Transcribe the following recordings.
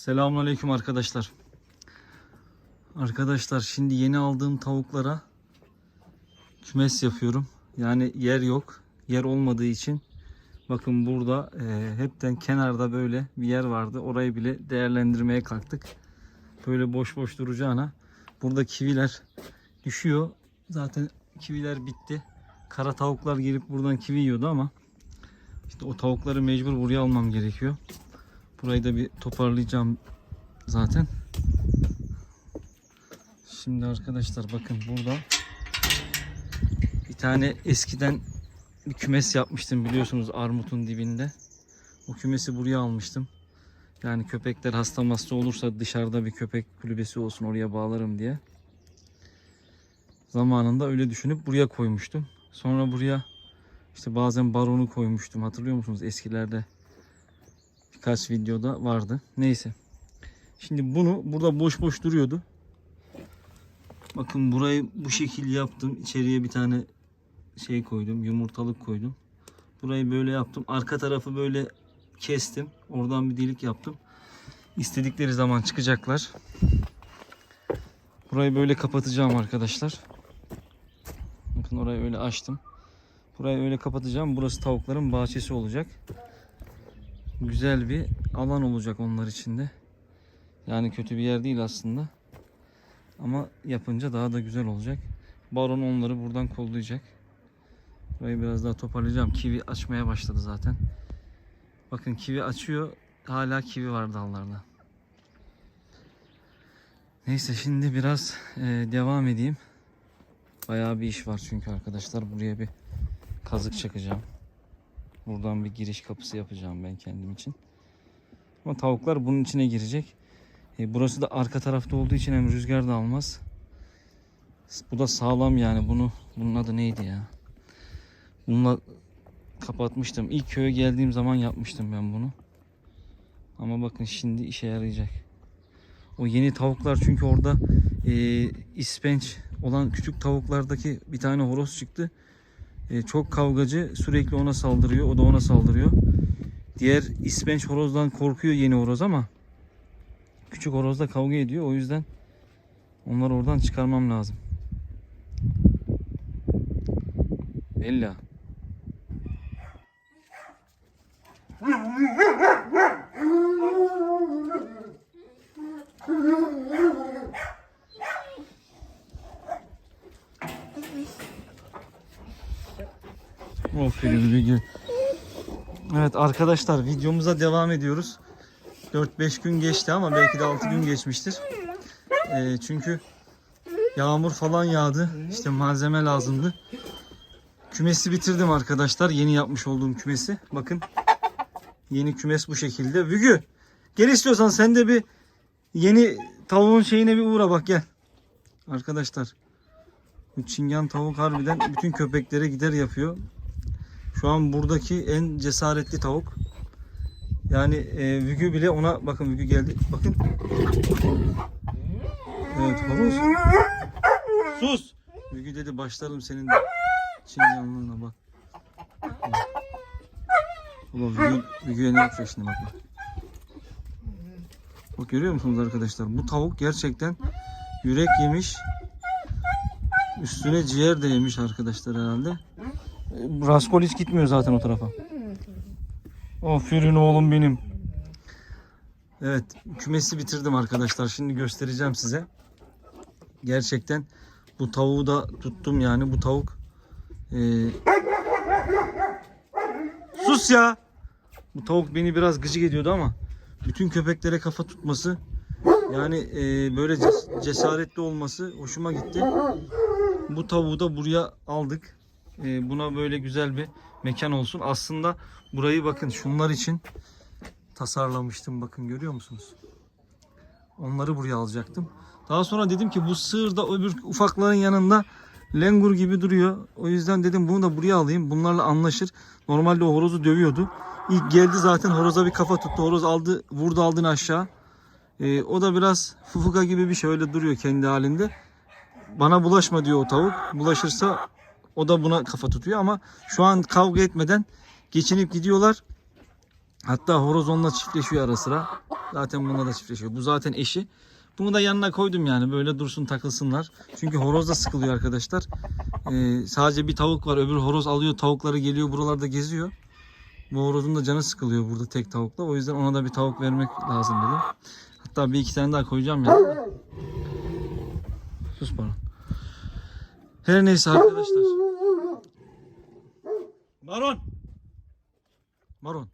Selamünaleyküm arkadaşlar. Arkadaşlar şimdi yeni aldığım tavuklara kümes yapıyorum. Yani yer yok. Yer olmadığı için bakın burada e, hepten kenarda böyle bir yer vardı. Orayı bile değerlendirmeye kalktık. Böyle boş boş duracağına burada kiviler düşüyor. Zaten kiviler bitti. Kara tavuklar gelip buradan kivi yiyordu ama işte o tavukları mecbur buraya almam gerekiyor. Burayı da bir toparlayacağım zaten. Şimdi arkadaşlar bakın burada bir tane eskiden bir kümes yapmıştım biliyorsunuz armutun dibinde. O kümesi buraya almıştım. Yani köpekler hasta hasta olursa dışarıda bir köpek kulübesi olsun oraya bağlarım diye. Zamanında öyle düşünüp buraya koymuştum. Sonra buraya işte bazen baronu koymuştum. Hatırlıyor musunuz eskilerde? Birkaç videoda vardı. Neyse. Şimdi bunu burada boş boş duruyordu. Bakın burayı bu şekil yaptım. İçeriye bir tane şey koydum. Yumurtalık koydum. Burayı böyle yaptım. Arka tarafı böyle kestim. Oradan bir delik yaptım. İstedikleri zaman çıkacaklar. Burayı böyle kapatacağım arkadaşlar. Bakın orayı öyle açtım. Burayı öyle kapatacağım. Burası tavukların bahçesi olacak güzel bir alan olacak onlar için de. Yani kötü bir yer değil aslında. Ama yapınca daha da güzel olacak. Baron onları buradan kollayacak. Burayı biraz daha toparlayacağım. Kivi açmaya başladı zaten. Bakın kivi açıyor. Hala kivi var dallarda. Neyse şimdi biraz e, devam edeyim. Bayağı bir iş var çünkü arkadaşlar. Buraya bir kazık çakacağım. Buradan bir giriş kapısı yapacağım ben kendim için. Ama tavuklar bunun içine girecek. E, burası da arka tarafta olduğu için hem rüzgar da almaz. Bu da sağlam yani. Bunu bunun adı neydi ya? Bununla kapatmıştım. İlk köye geldiğim zaman yapmıştım ben bunu. Ama bakın şimdi işe yarayacak. O yeni tavuklar çünkü orada e, ispenç olan küçük tavuklardaki bir tane horoz çıktı. E, çok kavgacı sürekli ona saldırıyor. O da ona saldırıyor. Diğer ispenç horozdan korkuyor yeni horoz ama küçük horozla kavga ediyor. O yüzden onları oradan çıkarmam lazım. Bella. Evet arkadaşlar videomuza devam ediyoruz. 4-5 gün geçti ama belki de 6 gün geçmiştir. Ee, çünkü yağmur falan yağdı. İşte malzeme lazımdı. Kümesi bitirdim arkadaşlar. Yeni yapmış olduğum kümesi. Bakın. Yeni kümes bu şekilde. Vügü gel istiyorsan sen de bir yeni tavuğun şeyine bir uğra bak gel. Arkadaşlar. Bu çingen tavuk harbiden bütün köpeklere gider yapıyor. Şu an buradaki en cesaretli tavuk. Yani e, Vügü bile ona bakın Vügü geldi. Bakın. Evet horoz. Sus. Vügü dedi başlarım senin çinganlığına bak. Ulan Vügü, Vügü'ye ne yapacak şimdi bak. Bak görüyor musunuz arkadaşlar? Bu tavuk gerçekten yürek yemiş. Üstüne ciğer de yemiş arkadaşlar herhalde. Raskol hiç gitmiyor zaten o tarafa. Aferin oğlum benim. Evet kümesi bitirdim arkadaşlar. Şimdi göstereceğim size. Gerçekten bu tavuğu da tuttum yani. Bu tavuk ee... Sus ya. Bu tavuk beni biraz gıcık ediyordu ama bütün köpeklere kafa tutması yani ee, böyle ces- cesaretli olması hoşuma gitti. Bu tavuğu da buraya aldık. Ee, buna böyle güzel bir mekan olsun. Aslında burayı bakın şunlar için tasarlamıştım. Bakın görüyor musunuz? Onları buraya alacaktım. Daha sonra dedim ki bu sığır da öbür ufakların yanında lengur gibi duruyor. O yüzden dedim bunu da buraya alayım. Bunlarla anlaşır. Normalde o horozu dövüyordu. İlk geldi zaten horoza bir kafa tuttu. Horoz aldı, vurdu aldın aşağı. Ee, o da biraz fufuka gibi bir şey öyle duruyor kendi halinde. Bana bulaşma diyor o tavuk. Bulaşırsa o da buna kafa tutuyor ama şu an kavga etmeden geçinip gidiyorlar. Hatta horoz onunla çiftleşiyor ara sıra. Zaten bununla da çiftleşiyor. Bu zaten eşi. Bunu da yanına koydum yani böyle dursun takılsınlar. Çünkü horoz da sıkılıyor arkadaşlar. Ee, sadece bir tavuk var. Öbür horoz alıyor tavukları geliyor buralarda geziyor. Bu horozun da canı sıkılıyor burada tek tavukla. O yüzden ona da bir tavuk vermek lazım dedim. Hatta bir iki tane daha koyacağım ya. Sus bana. Her neyse arkadaşlar. Baron. Baron.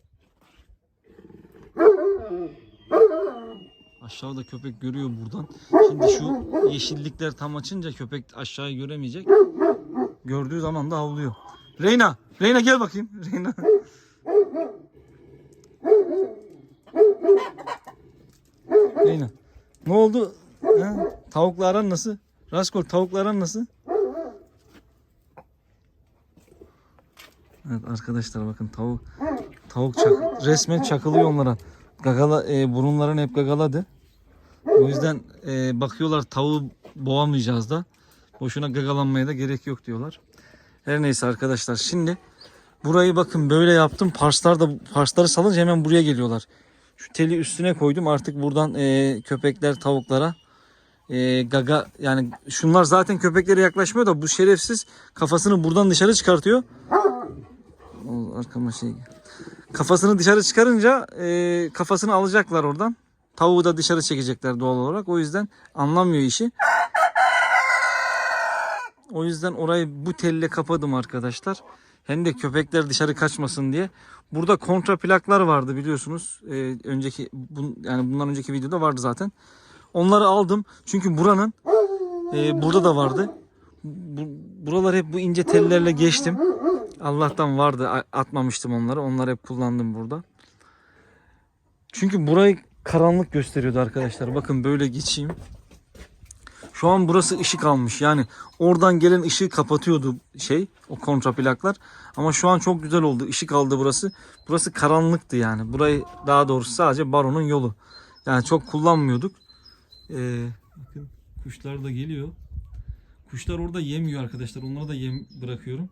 Aşağıda köpek görüyor buradan. Şimdi şu yeşillikler tam açınca köpek aşağıyı göremeyecek. Gördüğü zaman da havlıyor. Reyna, Reyna gel bakayım. Reyna. Reyna. Ne oldu? Ha? Tavukla aran nasıl? Raskol tavukla aran nasıl? Evet arkadaşlar bakın tavuk tavuk çak, resmen çakılıyor onlara. Gagala e, burunların hep gagaladı. O yüzden e, bakıyorlar tavuğu boğamayacağız da. Boşuna gagalanmaya da gerek yok diyorlar. Her neyse arkadaşlar şimdi burayı bakın böyle yaptım. Parslar da parsları salınca hemen buraya geliyorlar. Şu teli üstüne koydum. Artık buradan e, köpekler tavuklara e, gaga yani şunlar zaten köpeklere yaklaşmıyor da bu şerefsiz kafasını buradan dışarı çıkartıyor. Arkama şey. Kafasını dışarı çıkarınca e, kafasını alacaklar oradan. Tavuğu da dışarı çekecekler doğal olarak. O yüzden anlamıyor işi. O yüzden orayı bu telle kapadım arkadaşlar. Hem de köpekler dışarı kaçmasın diye. Burada kontra plaklar vardı biliyorsunuz. Ee, önceki bun, yani bundan önceki videoda vardı zaten. Onları aldım. Çünkü buranın e, burada da vardı. Bu, buralar hep bu ince tellerle geçtim. Allah'tan vardı. Atmamıştım onları. Onları hep kullandım burada. Çünkü burayı karanlık gösteriyordu arkadaşlar. Bakın böyle geçeyim. Şu an burası ışık almış. Yani oradan gelen ışığı kapatıyordu şey o kontraplaklar. Ama şu an çok güzel oldu. Işık aldı burası. Burası karanlıktı yani. Burayı daha doğrusu sadece baronun yolu. Yani çok kullanmıyorduk. Ee, bakın kuşlar da geliyor. Kuşlar orada yemiyor arkadaşlar. Onlara da yem bırakıyorum.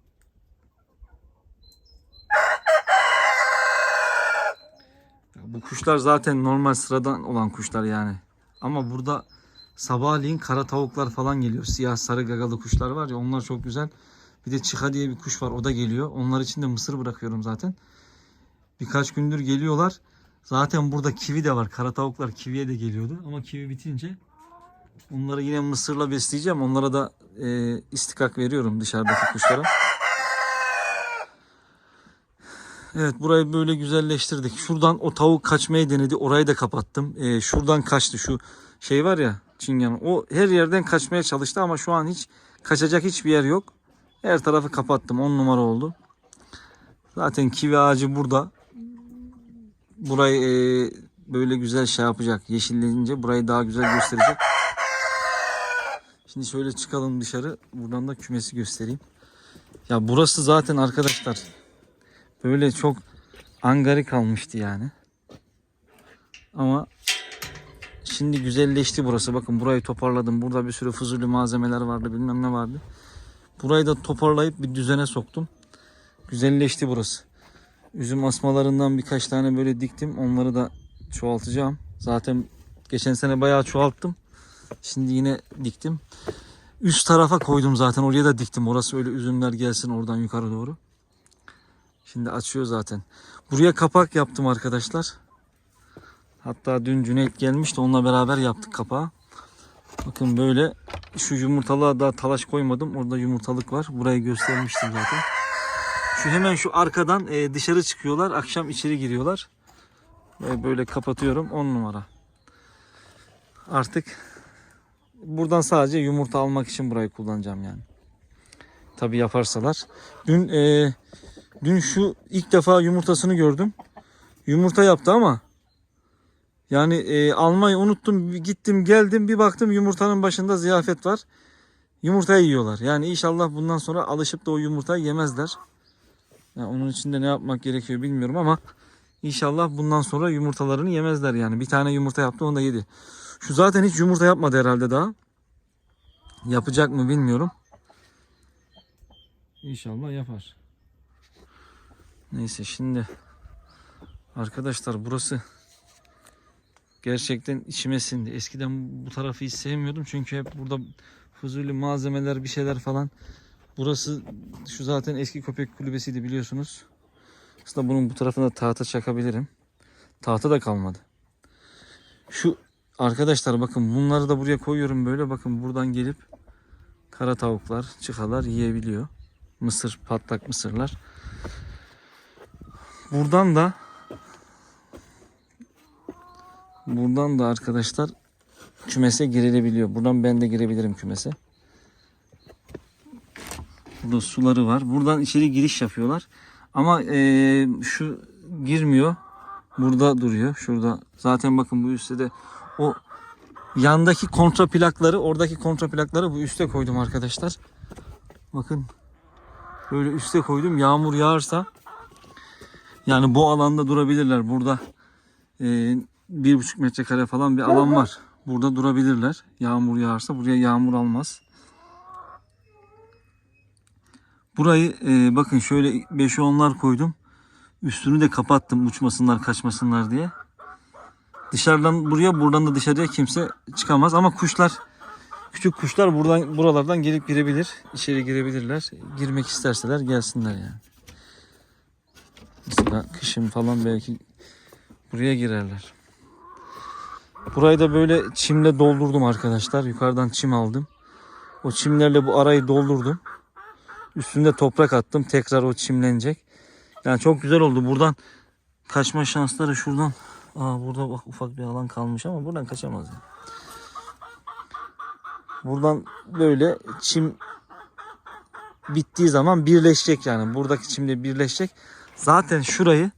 Bu kuşlar zaten normal sıradan olan kuşlar yani. Ama burada sabahleyin kara tavuklar falan geliyor. Siyah sarı gagalı kuşlar var ya onlar çok güzel. Bir de çıka diye bir kuş var o da geliyor. Onlar için de mısır bırakıyorum zaten. Birkaç gündür geliyorlar. Zaten burada kivi de var. Kara tavuklar kiviye de geliyordu. Ama kivi bitince onları yine mısırla besleyeceğim. Onlara da e, istikak veriyorum dışarıdaki kuşlara. Evet burayı böyle güzelleştirdik. Şuradan o tavuk kaçmayı denedi. Orayı da kapattım. Ee, şuradan kaçtı şu şey var ya çingen. O her yerden kaçmaya çalıştı ama şu an hiç kaçacak hiçbir yer yok. Her tarafı kapattım. 10 numara oldu. Zaten kivi ağacı burada. Burayı e, böyle güzel şey yapacak. Yeşillenince burayı daha güzel gösterecek. Şimdi şöyle çıkalım dışarı. Buradan da kümesi göstereyim. Ya burası zaten arkadaşlar böyle çok angari kalmıştı yani. Ama şimdi güzelleşti burası. Bakın burayı toparladım. Burada bir sürü fuzuli malzemeler vardı, bilmem ne vardı. Burayı da toparlayıp bir düzene soktum. Güzelleşti burası. Üzüm asmalarından birkaç tane böyle diktim. Onları da çoğaltacağım. Zaten geçen sene bayağı çoğalttım. Şimdi yine diktim. Üst tarafa koydum zaten. Oraya da diktim. Orası öyle üzümler gelsin oradan yukarı doğru. Şimdi açıyor zaten. Buraya kapak yaptım arkadaşlar. Hatta dün Cüneyt gelmişti. Onunla beraber yaptık kapağı. Bakın böyle şu yumurtalığa daha talaş koymadım. Orada yumurtalık var. Burayı göstermiştim zaten. Şu hemen şu arkadan e, dışarı çıkıyorlar. Akşam içeri giriyorlar. Ve böyle kapatıyorum. 10 numara. Artık buradan sadece yumurta almak için burayı kullanacağım yani. Tabi yaparsalar. Dün e, Dün şu ilk defa yumurtasını gördüm. Yumurta yaptı ama yani e, almayı unuttum. Gittim geldim bir baktım yumurtanın başında ziyafet var. Yumurtayı yiyorlar. Yani inşallah bundan sonra alışıp da o yumurtayı yemezler. Yani onun için de ne yapmak gerekiyor bilmiyorum ama inşallah bundan sonra yumurtalarını yemezler yani. Bir tane yumurta yaptı onu da yedi. Şu zaten hiç yumurta yapmadı herhalde daha. Yapacak mı bilmiyorum. İnşallah yapar. Neyse şimdi arkadaşlar burası Gerçekten içime sindi. Eskiden bu tarafı hiç sevmiyordum çünkü hep burada fuzuli malzemeler bir şeyler falan. Burası şu zaten eski köpek kulübesiydi biliyorsunuz. Aslında bunun bu tarafına tahta çakabilirim. Tahta da kalmadı. Şu arkadaşlar bakın bunları da buraya koyuyorum böyle. Bakın buradan gelip kara tavuklar, çıkalar yiyebiliyor. Mısır, patlak mısırlar. Buradan da buradan da arkadaşlar kümese girilebiliyor. Buradan ben de girebilirim kümese. Burada suları var. Buradan içeri giriş yapıyorlar. Ama eee, şu girmiyor. Burada duruyor. Şurada. Zaten bakın bu üstte de o yandaki kontra plakları, oradaki kontra plakları bu üste koydum arkadaşlar. Bakın. Böyle üste koydum. Yağmur yağarsa yani bu alanda durabilirler. Burada eee bir buçuk metrekare falan bir alan var. Burada durabilirler. Yağmur yağarsa buraya yağmur almaz. Burayı e, bakın şöyle 5'e 10'lar koydum. Üstünü de kapattım uçmasınlar kaçmasınlar diye. Dışarıdan buraya buradan da dışarıya kimse çıkamaz ama kuşlar küçük kuşlar buradan buralardan gelip girebilir. içeri girebilirler. Girmek isterseler gelsinler yani. Mesela kışın falan belki buraya girerler. Burayı da böyle çimle doldurdum arkadaşlar. Yukarıdan çim aldım. O çimlerle bu arayı doldurdum. Üstünde toprak attım. Tekrar o çimlenecek. Yani çok güzel oldu. Buradan kaçma şansları şuradan. Aa burada bak ufak bir alan kalmış ama buradan kaçamaz. Yani. Buradan böyle çim bittiği zaman birleşecek yani. Buradaki çimle birleşecek. Zaten şurayı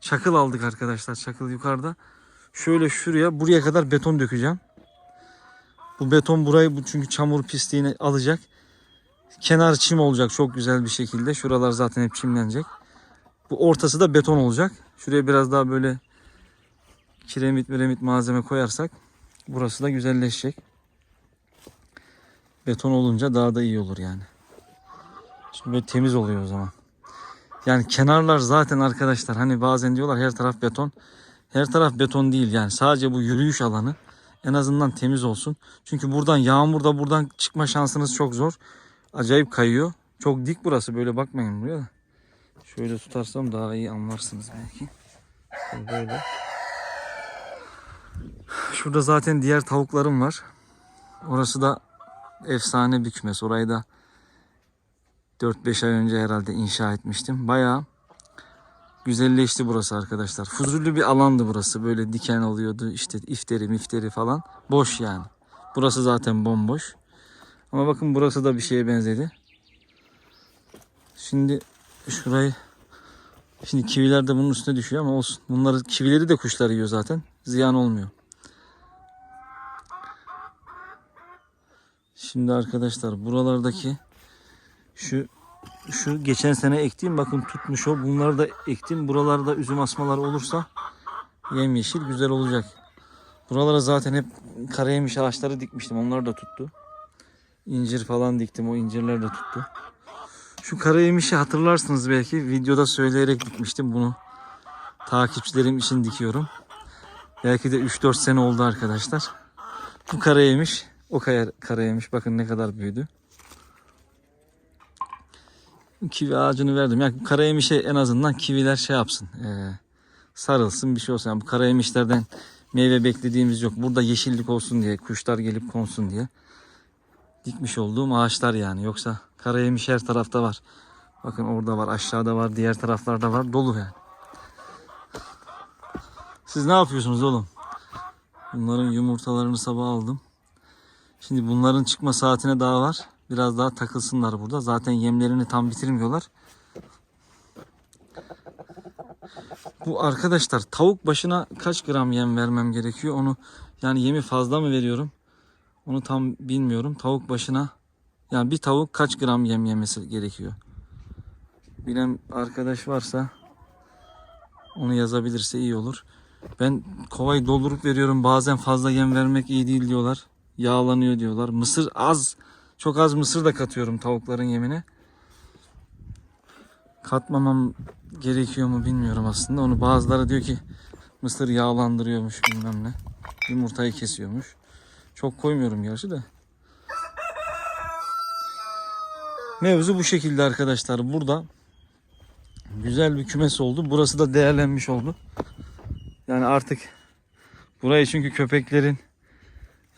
çakıl aldık arkadaşlar. Çakıl yukarıda. Şöyle şuraya buraya kadar beton dökeceğim. Bu beton burayı bu çünkü çamur pisliğini alacak. Kenar çim olacak çok güzel bir şekilde. Şuralar zaten hep çimlenecek. Bu ortası da beton olacak. Şuraya biraz daha böyle kiremit miremit malzeme koyarsak burası da güzelleşecek. Beton olunca daha da iyi olur yani. Şimdi temiz oluyor o zaman. Yani kenarlar zaten arkadaşlar hani bazen diyorlar her taraf beton. Her taraf beton değil yani sadece bu yürüyüş alanı en azından temiz olsun. Çünkü buradan yağmurda buradan çıkma şansınız çok zor. Acayip kayıyor. Çok dik burası böyle bakmayın buraya da. Şöyle tutarsam daha iyi anlarsınız belki. Böyle. Şurada zaten diğer tavuklarım var. Orası da efsane bir kümes. Orayı da 4-5 ay önce herhalde inşa etmiştim. Bayağı güzelleşti burası arkadaşlar. Huzurlu bir alandı burası. Böyle diken oluyordu. İşte ifteri mifteri falan. Boş yani. Burası zaten bomboş. Ama bakın burası da bir şeye benzedi. Şimdi şurayı Şimdi kiviler de bunun üstüne düşüyor ama olsun. Bunları kivileri de kuşlar yiyor zaten. Ziyan olmuyor. Şimdi arkadaşlar buralardaki şu şu geçen sene ektiğim bakın tutmuş o. Bunları da ektim. Buralarda üzüm asmaları olursa yemyeşil güzel olacak. Buralara zaten hep karayemiş ağaçları dikmiştim. Onlar da tuttu. İncir falan diktim. O incirler de tuttu. Şu karayemişi hatırlarsınız belki. Videoda söyleyerek dikmiştim bunu. Takipçilerim için dikiyorum. Belki de 3-4 sene oldu arkadaşlar. Bu karayemiş. O karayemiş. Bakın ne kadar büyüdü. Kivi ağacını verdim. Yani karayemişe en azından kiviler şey yapsın. ee, sarılsın bir şey olsun. Yani bu karayemişlerden meyve beklediğimiz yok. Burada yeşillik olsun diye. Kuşlar gelip konsun diye. Dikmiş olduğum ağaçlar yani. Yoksa karayemiş her tarafta var. Bakın orada var, aşağıda var, diğer taraflarda var. Dolu yani. Siz ne yapıyorsunuz oğlum? Bunların yumurtalarını sabah aldım. Şimdi bunların çıkma saatine daha var. Biraz daha takılsınlar burada. Zaten yemlerini tam bitirmiyorlar. Bu arkadaşlar tavuk başına kaç gram yem vermem gerekiyor? Onu yani yemi fazla mı veriyorum? Onu tam bilmiyorum. Tavuk başına yani bir tavuk kaç gram yem yemesi gerekiyor? Bilen arkadaş varsa onu yazabilirse iyi olur. Ben kovayı doldurup veriyorum. Bazen fazla yem vermek iyi değil diyorlar. Yağlanıyor diyorlar. Mısır az. Çok az mısır da katıyorum tavukların yemine. Katmamam gerekiyor mu bilmiyorum aslında. Onu bazıları diyor ki mısır yağlandırıyormuş bilmem ne. Yumurtayı kesiyormuş. Çok koymuyorum gerçi de. Mevzu bu şekilde arkadaşlar. Burada güzel bir kümes oldu. Burası da değerlenmiş oldu. Yani artık burayı çünkü köpeklerin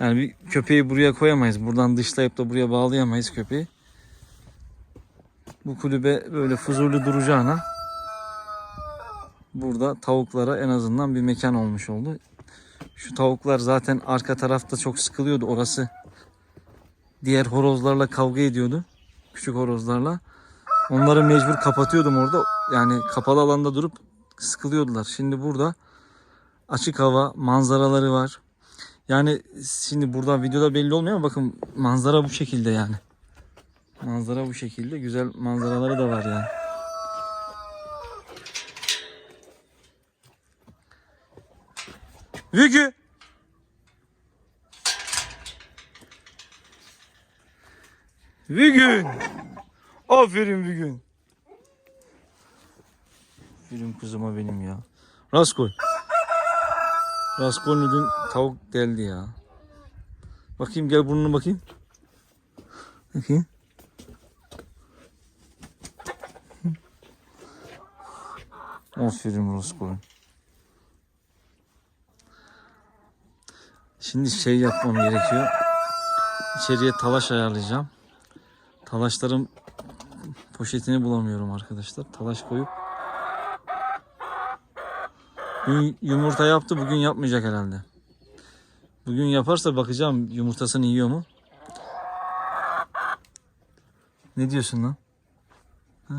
yani bir köpeği buraya koyamayız. Buradan dışlayıp da buraya bağlayamayız köpeği. Bu kulübe böyle fuzurlu duracağına burada tavuklara en azından bir mekan olmuş oldu. Şu tavuklar zaten arka tarafta çok sıkılıyordu. Orası diğer horozlarla kavga ediyordu. Küçük horozlarla. Onları mecbur kapatıyordum orada. Yani kapalı alanda durup sıkılıyordular. Şimdi burada açık hava manzaraları var. Yani şimdi burada videoda belli olmuyor ama bakın manzara bu şekilde yani. Manzara bu şekilde. Güzel manzaraları da var yani. Vügü. Vügün. Aferin Vügün. Aferin kızıma benim ya. Raskol. Raskol'un dün tavuk geldi ya. Bakayım gel burnuna bakayım. Bakayım. Aferin Raskol. Şimdi şey yapmam gerekiyor. İçeriye talaş ayarlayacağım. Talaşların poşetini bulamıyorum arkadaşlar. Talaş koyup Dün yumurta yaptı bugün yapmayacak herhalde. Bugün yaparsa bakacağım yumurtasını yiyor mu? Ne diyorsun lan? Ha?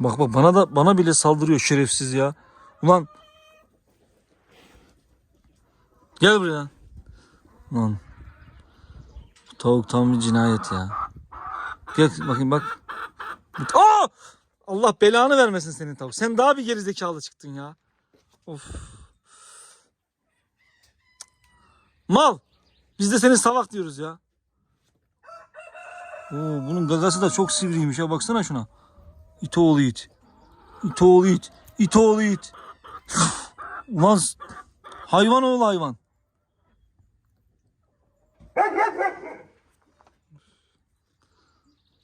Bak bak bana da bana bile saldırıyor şerefsiz ya. Ulan Gel buraya. Lan. Tavuk tam bir cinayet ya. Gel bakayım bak. Aa! Allah belanı vermesin senin tavuk. Sen daha bir gerizekalı çıktın ya. Of. Mal. Biz de seni salak diyoruz ya. Oo, bunun gagası da çok sivriymiş ya. Baksana şuna. İt oğlu it. İt oğlu it. İt oğlu it. Ulan hayvan oğlu hayvan.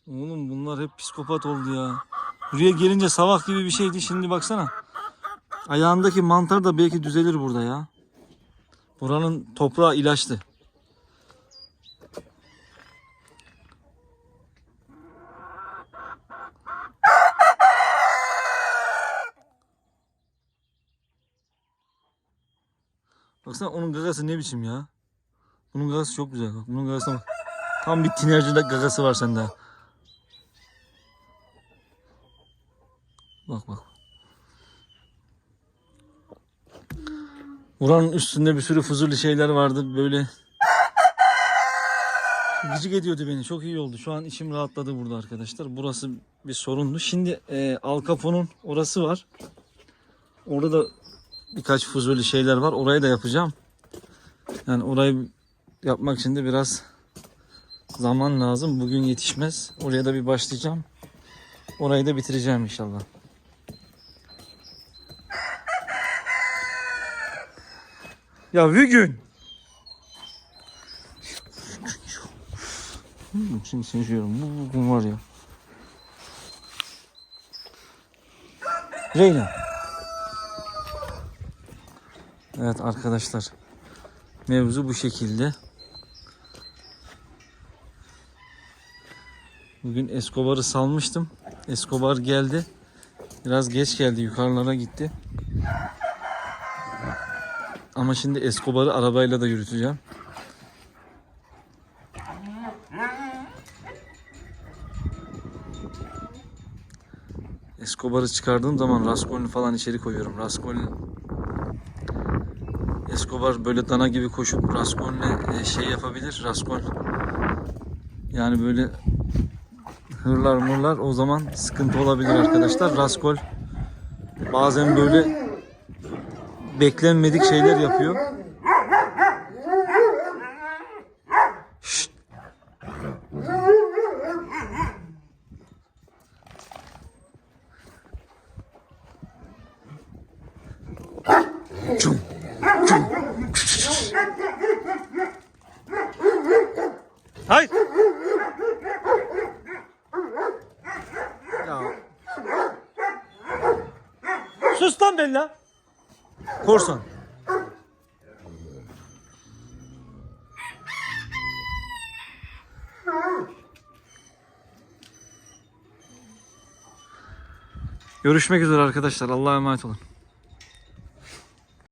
Oğlum bunlar hep psikopat oldu ya. Buraya gelince savak gibi bir şeydi. Şimdi baksana. Ayağındaki mantar da belki düzelir burada ya. Buranın toprağı ilaçlı. Baksana onun gagası ne biçim ya. Bunun gagası çok güzel. Bak bunun gagasına bak. Tam bir tinerci gagası var sende. Bak bak. Buranın üstünde bir sürü fuzuli şeyler vardı böyle. Gıcık ediyordu beni. Çok iyi oldu. Şu an içim rahatladı burada arkadaşlar. Burası bir sorundu. Şimdi e, Al Capone'un orası var. Orada da birkaç fuzuli şeyler var. Orayı da yapacağım. Yani orayı yapmak için de biraz zaman lazım. Bugün yetişmez. Oraya da bir başlayacağım. Orayı da bitireceğim inşallah. Ya bir gün. Hmm, Şimdi seviyorum. Bu bugün var ya. Reyna. Evet arkadaşlar. Mevzu bu şekilde. Bugün Escobar'ı salmıştım. Escobar geldi. Biraz geç geldi. Yukarılara gitti. Ama şimdi Escobar'ı arabayla da yürüteceğim. Escobar'ı çıkardığım zaman Raskol'ünü falan içeri koyuyorum. Raskol Escobar böyle dana gibi koşup Raskol'üne şey yapabilir. Raskol yani böyle hırlar mırlar o zaman sıkıntı olabilir arkadaşlar. Raskol bazen böyle beklenmedik şeyler yapıyor. Korsan. Görüşmek üzere arkadaşlar. Allah'a emanet olun.